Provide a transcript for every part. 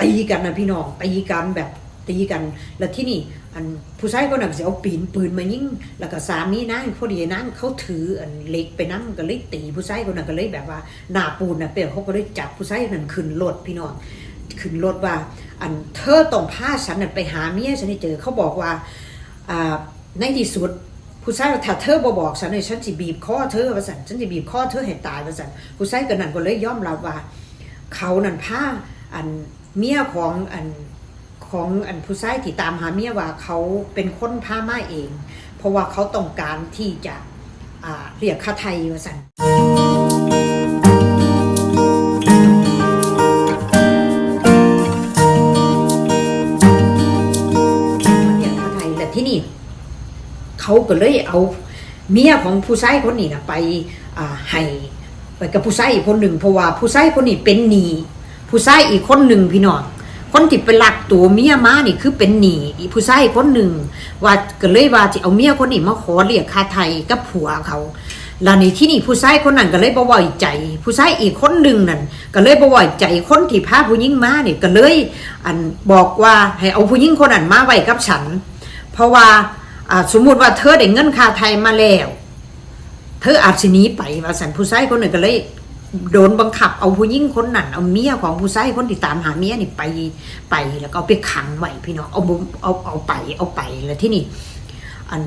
ตีกันนะพี่น้องตีกันแบบตีกัน แล้วที่นี่อันผู้ชายคนนั้นสิเอาปีนปืนมายิงแล้วก็สามีนางพอดีนางเขาถืออันเล็กไปนั่งก็เลยตีผู้ชายคนนั้นก็เลยแบบว่าหน้าปูนนะเปียเขาก็เลยจับผู้ชายคนนั้นขึ้นรถพี่น้องขึ้นรถว่า อันเธอต้องพาฉันน่ะไปหาเมียฉันให้เจอเขาบอกว่าอ่าในที่สุดผู้ชายถ้าเธอบ่บอกฉันเลยฉันสิบีบคอเธอว่าสันฉันสิบีบคอเธอให้ตายว่าสันผู้ชายก็นั่นก็เลยยอมรับว่า เขานั่นพา อันเมียของอันของอันผู้ชายที่ตามหาเมียว่าเขาเป็นคนพามาเอง เพราะว่าเขาต้องการที่จะอ่าเรียกค่าไทยว่าสันเรียกค่าไทยและที่นี่เขาก็เลยเอาเมียของผู้ชายคนนี้นะไปให้ไปกับผู้ชายอีกคนหนึ่งเพราะว่าผู้ชายคนนี้เป็นหนี้ ผู้ชายอีกคนหนึ่งพี่น้องคนที่ไปหลักตัวเมียมานี่คือเป็นหนีผู้ชายอีกคนหนึ่งว่าก็เลยว่าจะเอาเมียคนนี้มาขอเรียกค่าไทยกับผัวเขาแล้วในที่นี่ผู้ชายคนนั้นก็เลยบ่ไว้ใจ ผู้ชายอีกคนหนึ่งนั่นก็เลยบ่ไว้ใจคนที่พาผู้หญิงมาเนี่ยก็เลยอันบอกว่าให้เอาผู้หญิงคนนั้นมาไว้กับฉัน เพราะว่าสมมุติว่าเธอได้เงินค่าไทยมาแล้ว เธออาจสิหนีไปว่าสันผู้ชายคนหนึ่งก็เลย โดนบังคับเอาผู้หญิงคนนั้นเอาเมียของผู้ชายคนที่ตามหาเมียนี่ไปไปแล้วก็เอาไปขังไว้พี่น้องเอาเอาเอาไปเอาไปแล้วที่นี่อัน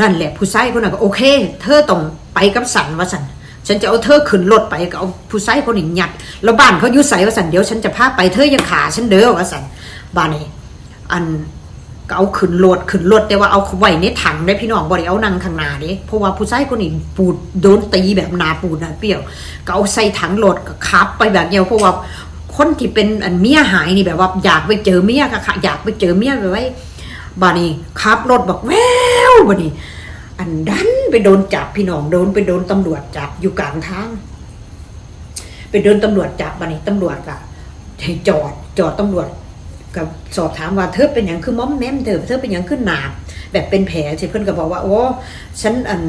นั่นแหละผู้ชายคนนั้นก็โอเค เธอต้องไปกับสันว่าสันฉันจะเอาเธอขึ้นรถไปก็เอาผู้ชายคนนี้ยัดแล้วบ้านเขาอยุ่ใส่ว่าสันเดี๋ยวฉันจะพาไปเธอยังขาฉันเด้อว่าสันบ้านนี้อัน ก็เอาขึ้นรถขึ้นรถแต่ว่าเอาไว้ในถังได้พี่น้องบ่ได้เอานั่งข้างหน้าเด้เพราะว่าผู้ชายคนนี้ปูดโดนตีแบบหนาปูดนาเปรี้ยวก็เอาใส่ถังรถก็ขับ ไปแบบเดียวเพราะว่าคนที่เป็นอันเมียหายนี่แบบว่าอยากไปเจอเมียค่ะอยากไปเจอเมียไปไว้บานี้ขับรถบอกแววบานี้อันดันไปโดนจับพี่น้องโดนไปโดนตำรวจจับอยู่กลางทางไปโดนตำรวจจับบานี้ตำรวจก็ให้จอดจอดตำรวจ กับสอบถามว่าเธอเป็นอย่างคือม้อมแม้มเธอเธอเป็นอย่างคือหนาแบบเป็นแผลสิเพื่อนก็บอกว่าโอ้ฉันอัน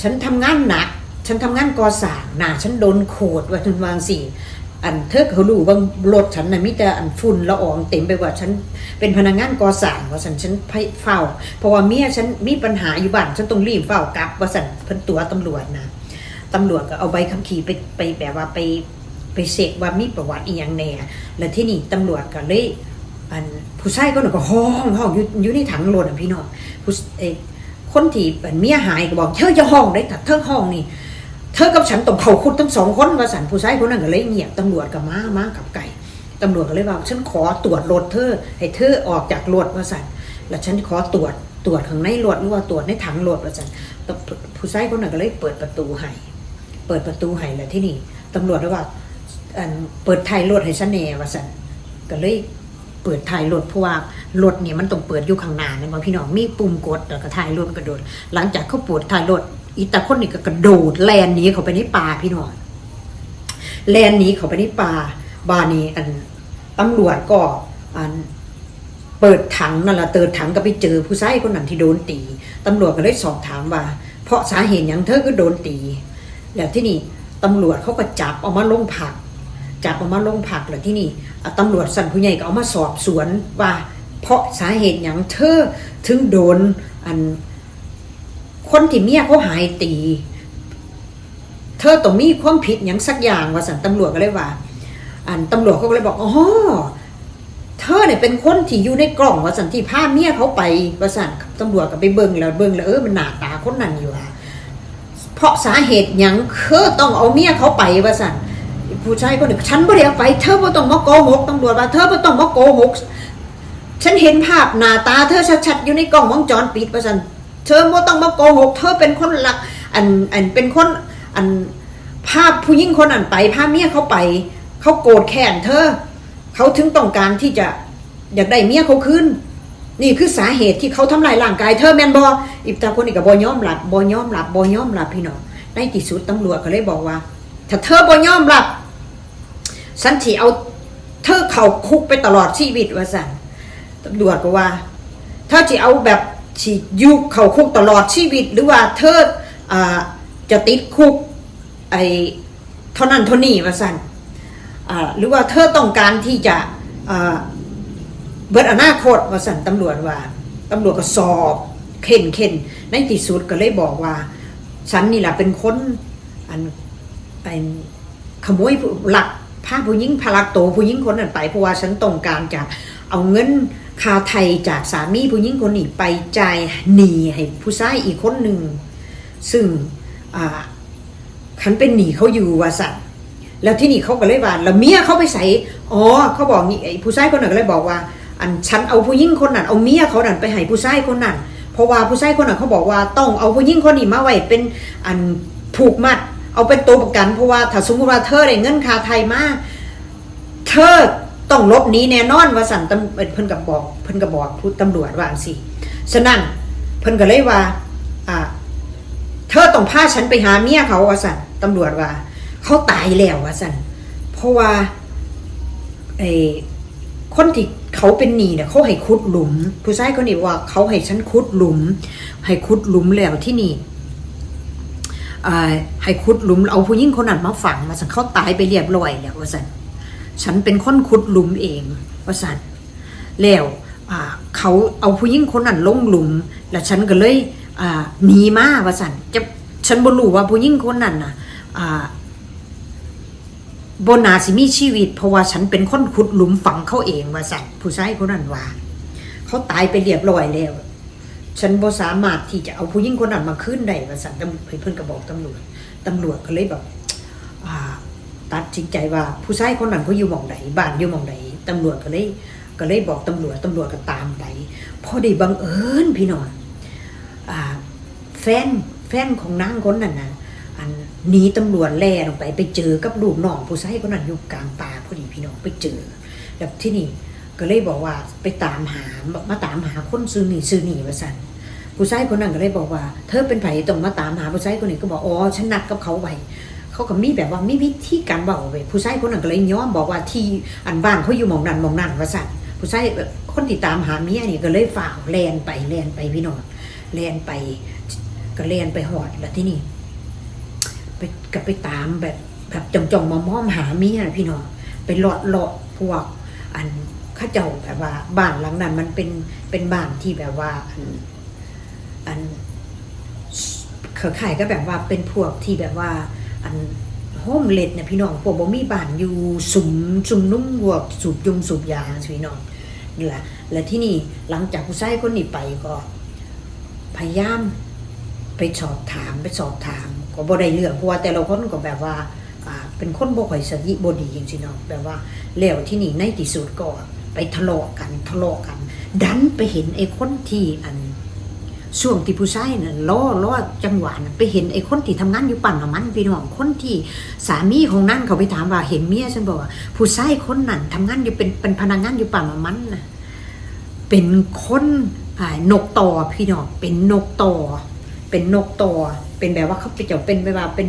ฉันทำงานหนัก ฉันทำงานก่อสร้างหนาฉันโดนโขดว่าทุนวางสี่อันเธอเขารู้ว่ารถฉันน่ะมีแต่อันฝุ่นละอองเต็มไปว่าฉันเป็นพนักงานก่อสร้างว่าฉันฉันเฝ้า เพราะว่าเมียฉันมีปัญหาอยู่บ้านฉันต้องรีบเฝ้ากลับว่าฉันเพิ่นตัวตำรวจนะตำรวจก็เอาใบขับขี่ไปไปแบบว่าไปไปเช็คว่ามีประวัติอีหยังแหน่ แล้วที่นี่ตำรวจก็เลย อันผู้ชายก็หนึ่งก็ห้องห้องอยู่อยู่ในถังรถอะพี่น้องผู้เอคนที่เป็นเมียหายก็บอกเธอจะห้องได้แต่เธอห้องนี่เธอกับฉันต้องเขาคุดทั้งสองคนว่าสันผู้ชายคนนั้นก็เลยเงียบตำรวจก็มามากับไก่ตำรวจก็เลยว่าฉันขอตรวจรถเธอ ให้เธอออกจากรถว่าสันแล้วฉันขอตรวจตรวจข้างในรถหรือว่าตรวจในถังรถว่าสันผู้ชายคนนั้นก็เลยเปิดประตูให้เปิดประตูให้แล้วที่นี่ตำรวจเลยว่าอันเปิดท้ายรถให้ฉันแน่ว่าสันก็เลย เปิดถ่ายรถเพราะว่ารถเนี่ยมันต้องเปิดอยู่ข้างหน้าเนี่ยบางพี่น้องมีปุ่มกดแล้วก็ถ่ายรถกระโดด หลังจากเขาปวดถ่ายรถอีตาคนนี่ก็กระโดดแลนหนีเขาไปในป่าพี่น้องแลนหนีเขาไปในป่าบานี้อันตำรวจก็อันเปิดถังนั่นแหละเติดถังก็ไปเจอผู้ชายคนนั้นที่โดนตีตำรวจก็เลยสอบถามว่า เพราะสาเหตุอย่างเธอก็โดนตี แล้วที่นี่ตำรวจเขาก็จับเอามาลงผัก จับเอามาลงผักแล้วที่นี่ตำรวจสันผู้ใหญ่ก็เอามาสอบสวนว่า เพราะสาเหตุอย่างเธอถึงโดนอัน คนที่เมียเขาหายตี เธอต้องมีความผิดอย่างสักอย่างว่าสันตำรวจก็เลยว่า อันตำรวจเขาก็เลยบอกอ๋อเธอเนี่ยเป็นคนที่อยู่ในกล่องว่าสันที่พาเมียเขาไปว่าสันตำรวจก็ไปเบิ่งแล้วเบิ่งแล้วเออมันหนาตาคนนั้นอยู่อะเพราะสาเหตุอย่างเธอต้องเอาเมียเขาไปว่าสัน ผู้ชายคนหนึ่งฉันไม่ได้เอาไปเธอไม่ต้องมาโกหกตำรวจว่าเธอไม่ต้องมาโกหกฉันเห็นภาพหน้าตาเธอชัดๆอยู่ในกล้องวงจรปิดประสันเธอไม่ต้องมาโกหกเธอเป็นคนหลัก อันอันเป็นคนอันภาพผู้หญิงคนอันไปภาพเมียเขาไป เขาโกรธแค้นเธอ เขาถึงต้องการที่จะอยากได้เมียเขาคืนนี่คือสาเหตุที่เขาทำลายร่างกายเธอแมนบออิบตาคนนี้กับบอยอมรับบอยอมรับบอยอมรับพี่น้องในที่สุดตำรวจก็เลยบอกว่า ถ้าเธอบอยอมรับ สันถีเอาเธอเข่าคุกไปตลอดชีวิตว่าสันตำรวจก็ว่าถ้าจะเอาแบบฉีดยุคเข่าคุกตลอดชีวิต หรือว่าเธออจะติดคุกไอเท่านั้นเท่านี้ว่าสันอ่าหรือว่าเธอต้องการที่จะเบิดอนาคตว่าสั่นตำรวจว่าตำรวจก็สอบเข็นเข็นในที่สุดก็เลยบอกว่า ฉันนี่แหละเป็นคนอันอันขโมยหลัก พาผู้หญิงพาลักโตผู้หญิงคนนั้นไปเพราะว่าฉันต้องการจะเอาเงินคาไทยจากสามีผู้หญิงคนนี้ไปจ่ายหนีให้ผู้ชายอีกคนหนึ่งซึ่งอ่าคันเป็นหนีเขาอยู่ว่าสัตว์แล้วที่นี่เขาก็เลยว่าแล้วเมียเขาไปใส่อ๋อเขาบอกนี่ไอ้ผู้ชายคนนั้นก็เลยบอกว่า อันฉันเอาผู้หญิงคนนั้นเอาเมียเขานั่นไปให้ผู้ชายคนนั้นเพราะว่าผู้ชายคนนั้นเขาบอกว่าต้องเอาผู้หญิงคนนี้มาไว้เป็นอันผูกมัด เอาเป็นตัวประกันเพราะว่าถ้าสมมติว่าเธอได้เงินคาไทยมาเธอต้องลบหนี้แน่นอนว่าสั่นตำเพิ่นกับบอกเพิ่นกับบอกผู้ตำรวจว่าสิฉะนั้นเพิ่นก็เลยว่า อ่า เธอต้องพาฉันไปหาเมียเขาว่าสันตำรวจว่า เขาตายแล้วว่าสันเพราะว่าไอ้คนที่เขาเป็นหนีเนี่ยเขาให้ขุดหลุม ผู้ชายคนนี้ว่าเขาให้ฉันขุดหลุม ให้ขุดหลุมแล้วที่นี่ ให้ขุดหลุมเอาผู้หญิงคนนั้นมาฝังมาสันเขาตายไปเรียบร้อยแล้วว่าสันฉันเป็นคนขุดหลุมเองว่าสันแล้วเขาเอาผู้หญิงคนนั้นลงหลุม แล้วฉันก็เลยหนีมาว่าสันจะฉันบ่รู้ว่าผู้หญิงคนนั้นน่ะอ่าบนาสิมีชีวิต เพราะว่าฉันเป็นคนขุดหลุมฝังเขาเองว่าสันผู้ชายคนนั้นว่า เขาตายไปเรียบร้อยแล้ว ฉันบ่สามารถที่จะเอาผู้หญิงคนนั้นมาคืนได้ว่าสันตำเพิ่นก็บอกตำรวจตำรวจก็เลยแบบอ่าตัดสินใจว่าผู้ชายคนนั้นเขาอยู่หม่องใดบ้านอยู่หม่องใดตำรวจก็เลยก็เลยบอกตำรวจตำรวจก็ตามไปพอได้บังเอิญพี่น้องอ่าแฟนแฟนของนางคนนั้นนะอันหนีตำรวจแล่ลงไปไปเจอกับลูกน้องผู้ชายคนนั้นอยู่กลางป่าพอดีพี่น้องไปเจอ แล้วที่นี่ก็เลยบอกว่าไปตามหามาตามหาคนซื้อหนีซื้อหนีว่าสั่น ผู้ชายคนนั้นก็เลยบอกว่า เธอเป็นไผต้องมาตามหาผู้ชายคนนี้ก็บอกอ๋อฉันนัดกับเขาไว้เขาก็มีแบบว่ามีวิธีการบอกไว้ผู้ชายคนนั้นก็เลยย้อมบอกว่าที่อันบ้านเขาอยู่มองนั้นมองนั้นว่าสันผู้ชายคนที่ตามหาเมียนี่ก็เลยฝ่าวแลนไปแลนไปพี่น้องเรียนไปก็เรียนไปหอดแล้วที่นี่ไปก็ไปตามแบบแบบจองจองๆมามอมหาเมียพี่น้องไปหลอดหลอดพวก อันข้าเจ้าแบบว่าบ้านหลังนั้นมันเป็นเป็นบ้านที่แบบว่า อันเครือข่ายก็แบบว่าเป็นพวกที่แบบว่า อันโฮมเลดเนี่ยพี่น้องพวกบ่มีบ้านอยู่สุมสุมนุ่มพวกสูบยุงสูบยาพี่น้องนี่แหละและที่นี่หลังจากผู้ชายคนนี้ไปก็ พยายามไปสอบถามไปสอบถาม ก็บ่ได้เรื่องเพราะว่าแต่ละคนก็แบบว่าอ่าเป็นคนบ่ค่อยสติบ่ดีจริงๆเนาะแบบว่าแล้วที่นี่ในที่สุดก็ไปทะเลาะกันทะเลาะกัน ดันไปเห็นไอ้คนที่อัน ช่วงที่ผู้ชายน่ะล้อล้อจังหวะน่ะไปเห็นไอ้คนที่ทำงานอยู่ปั๊มน้ำมันพี่น้องคนที่สามีของนั่นเขาไปถามว่าเห็นเมียฉันบอกว่าผู้ชายคนนั้นทำงานอยู่เป็นเป็นพนักงานอยู่ปั๊มน้ำมันน่ะเป็นคนนกต่อพี่น้องเป็นนกต่อ เป็นนกต่อเป็นแบบว่าเขาไปเจ้าเป็นแบบว่าเป็น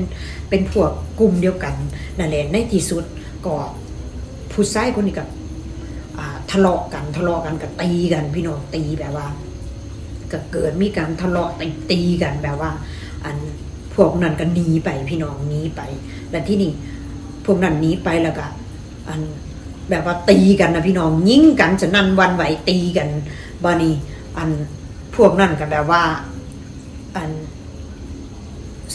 เป็นพวกกลุ่มเดียวกันนั่นแหละในที่สุดก็ผู้ชายคนนี้กับทะเลาะกันทะเลาะกันกับตีกันพี่น้องตีแบบว่า ก็เกิดมีการทะเลาะตีตีกันแบบว่า อันพวกนั้นก็หนีไปพี่น้องหนีไป แล้วที่นี่พวกนั้นหนีไปแล้วก็อันแบบว่าตีกันนะพี่น้องยิงกันจะนันวันไหวตีกันบานี้อันพวกนั่นก็แบบว่า อัน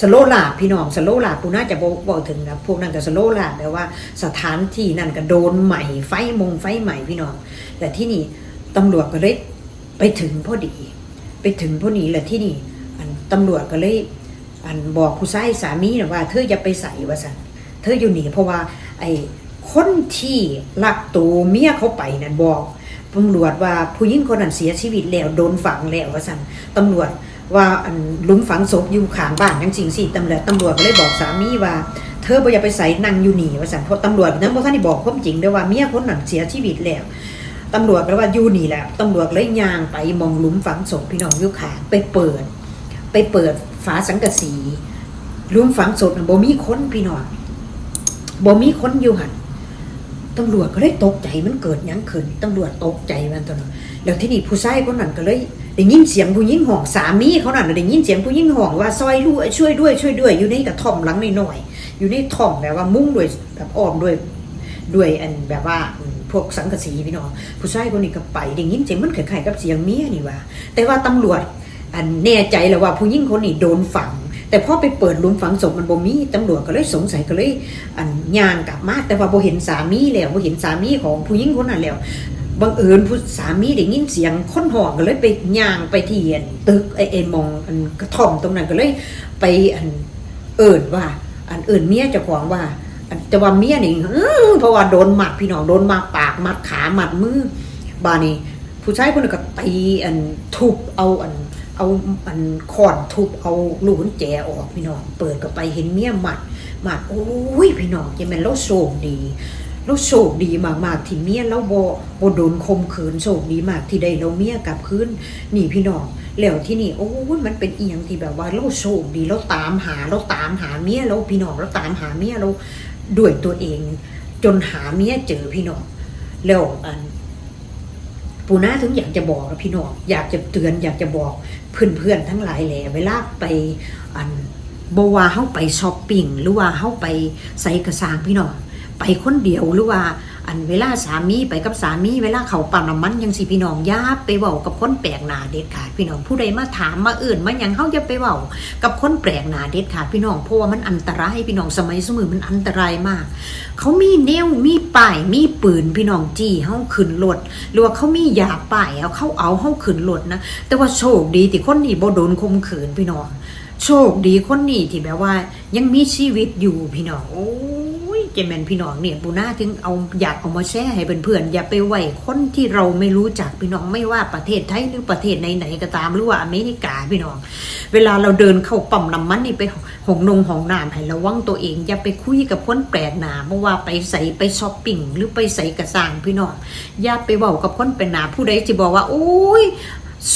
สโลลาพี่น้องสโลลาปูน่าจะบอกบอกถึงนะพวกนั้นก็สโลลาแบบว่าสถานที่นั่นก็โดนใหม่ไฟมงไฟใหม่พี่น้อง แต่ที่นี่ตำรวจก็เลยไปถึงพอดี ไปถึงพอดีแหละที่นี่อันตำรวจก็เลย อันบอกผู้ชายสามีนะว่า เธออย่าไปใส่ว่าสันเธออยู่หนีเพราะว่า ไอ้คนที่ลักตัวเมียเขาไปนั่นบอกตำรวจว่าผู้หญิงคนนั้นเสียชีวิตแล้วโดนฝังแล้วว่าสันตำรวจว่าอันลุมฝังศพอยู่ขางบ้านจังจริงสิตำรวจตำรวจก็เลยบอกสามีว่า เธอบ่อย่าไปใส่นั่งอยู่หนีว่าสันเพราะตำรวจนั้นบ่ท่านได้บอกความจริงเด้อว่าเมียคนนั้นเสียชีวิตแล้ว ตำรวจก็เลว่าอยู่นี่แหละตำรวจเลยย่างไปมองหลุมฝังศพพี่น้องยู่ข้างไปเปิด ไปเปิดฝาสังกะสีหลุมฝังศพน่ะบ่มีคนพี่น้องบ่มีคนอยู่หันตำรวจก็เลยตกใจมันเกิดยังขึ้นตำรวจตกใจมันตอนนั้นแล้วที่นี่ผู้ชายคนนั้นก็เลยได้ยินเสียงผู้หญิงห้องสามีเขานั่นนะได้ยินเสียงผู้หญิงห้องว่าซอยด้วยช่วยด้วยช่วยด้วย อยู่ในกระท่อมหลังน้อยๆอยู่ในท่อมแบบว่ามุ้งด้วยแบบอ้อมด้วยด้วยอันแบบว่า พวกสังกะสีพี่น้องผู้ชายคนนี้ก็ไปได้ยินเสียงมันคล้ายๆกับเสียงเมียนี่ว่าแต่ว่าตำรวจอันแน่ใจแล้วว่าผู้หญิงคนนี้โดนฝัง แต่พอไปเปิดลุมฝังศพมันบ่มีตำรวจก็เลยสงสัยก็เลยอันย่างกลับมาแต่ว่าบ่เห็นสามีแล้วบ่เห็นสามีของผู้หญิงคนนั้นแล้วบังเอิญผู้สามีได้ยินเสียงค้นหอกก็เลยไปย่างไปที่อันตึกไอ้ไอ้มองอันกระท่อมตรงนั้นก็เลยไปอันเอิญว่า อันเอิญเมียเจ้าของว่าแต่ว่าเมียนี่เพราะว่าโดนหมัดพี่น้องโดนมาปา กหมัดขาหมัดมือบานี่ผู้ชายคนนึงก็ตีอันทุบเอาอันเอาอันขอนทุบเอาลูกกุญแจออกพี่น้องเปิดก็ไปเห็นเมียหมัดหมัดโอ้ยพี่น้องจะเป็นเราโชคดีเราโชคดีมากๆที่เมียเราบ่บ่โดนคมขืนโชคดีมากที่ได้เราเมียกลับคืนนี่พี่น้องแล้วที่นี่โอ้ยมันเป็นเอียงที่แบบว่าเราโชคดีเราตามหาเราตามหาเมียเราพี่น้องเราตามหาเมียเราด้วยตัวเอง จนหาเมียเจอพี่น้อง แล้วอันปูนาถึงอยากจะบอกกับพี่น้องอยากจะเตือนอยากจะบอกเพื่อนๆทั้งหลายแหละเวลาไปอันบว่าเฮาไปช้อปปิ้งหรือว่าเข้าไปใส่กระสางพี่น้องไปคนเดียวหรือว่า อันเวลาสามีไปกับสามีเวลาเขาปั๊มน้ำมันยังสิพี่น้องย่าไปเว้ากับคนแปลกหน้าเด็ดขาดพี่น้องผู้ใดมาถามมาเอื่นมาหยังเฮาอย่าไปเว้ากับคนแปลกหน้าเด็ดขาดพี่น้องเพราะว่ามันอันตรายพี่น้องสมัยสมือมันอันตรายมาก เขามีแนวมีป้ายมีปืนพี่น้องจี้เฮาขึ้นรถหรือว่าเขามียาป้ายเอาเขาเอาเฮาขึ้นรถนะแต่ว่าโชคดีที่คนนี้บ่โดนข่มขืนพี่น้องโชคดีคนนี้ที่แบบว่ายังมีชีวิตอยู่พี่น้องโอ้ ยเจแมนพี่น้องเนี่ยปูน่าถึงเอาอยากเอามาแชร์ให้เพื่อนๆอย่าไปไหวคนที่เราไม่รู้จักพี่น้องไม่ว่าประเทศไทยหรือประเทศไหนๆก็ตามหรือว่าอเมริกาพี่น้อง เวลาเราเดินเข้าปั๊มน้ำมันนี่ไปหงนงหองน้ำให้ระวังตัวเองอย่าไปคุยกับคนแปลกหน้าเพราะว่าไปใส่ไปช้อปปิ้งหรือไปใส่กระสางพี่น้องอย่าไปเว้ากับคนแปลกหน้าผู้ใดจะบอกว่าโอ้ย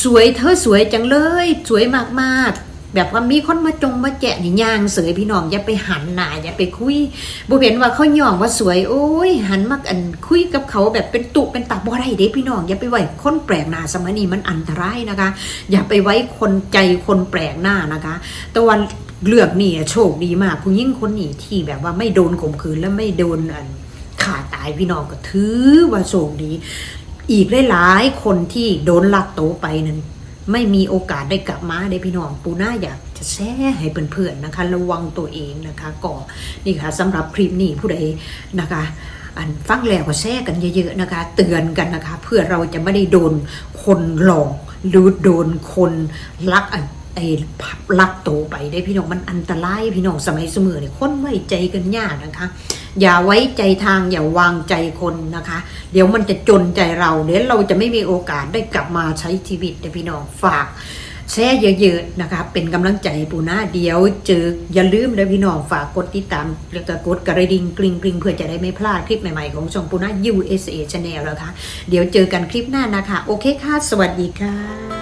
สวยเธอสวยจังเลย สวยมากๆ แบบว่ามีคนมาจงมาแจะนี่ย่างเสยพี่น้องอย่าไปหันหน้าอย่าไปคุยบ่เห็นว่าเขาย่องว่าสวย โอ้ย หันมาอันคุยกับเขาแบบเป็นตุเป็นตาบ่ได้เด้พี่น้องอย่าไปไว้คนแปลกหน้าสมัยนี้มันอันตรายนะคะ อย่าไปไว้คนใจคนแปลกหน้านะคะแต่วันเลือกนี่โชคดีมากผู้หญิงคนนี้ที่แบบว่าไม่โดนข่มขืนและไม่โดนอันขาตายพี่น้องก็ถือว่าโชคดี อีกหลายๆคนที่โดนลักโตไปนั้น ไม่มีโอกาสได้กลับมาได้พี่น้องปูน่าอยากจะแชร์ให้เพื่อนๆนะคะ ระวังตัวเองนะคะก่อนี่ค่ะสำหรับคลิปนี้ผู้ใดนะคะอันฟังแล้วก็แชร์กันเยอะๆนะคะ เตือนกันนะคะ เพื่อเราจะไม่ได้โดนคนหลอกหรือโดนคนลักอันไอ้ลักโตไปได้พี่น้องมันอันตรายพี่น้องสมัยเสมอเนี่ยคนไว้ใจกันยากนะคะ อย่าไว้ใจทางอย่าวางใจคนนะคะ เดี๋ยวมันจะจนใจเราเดี๋ยวเราจะไม่มีโอกาสได้กลับมาใช้ชีวิตนะพี่น้องฝากแชร์เยอะๆนะคะเป็นกำลังใจปูนะเดี๋ยวเจออย่าลืมนะพี่น้องฝากกดติดตามแล้วก็กดกระดิ่งกริงกริงเพื่อจะได้ไม่พลาดคลิปใหม่ๆของช่องปูนะ USA Channel แล้วค่ะเดี๋ยวเจอกันคลิปหน้านะคะ โอเคค่ะ สวัสดีค่ะ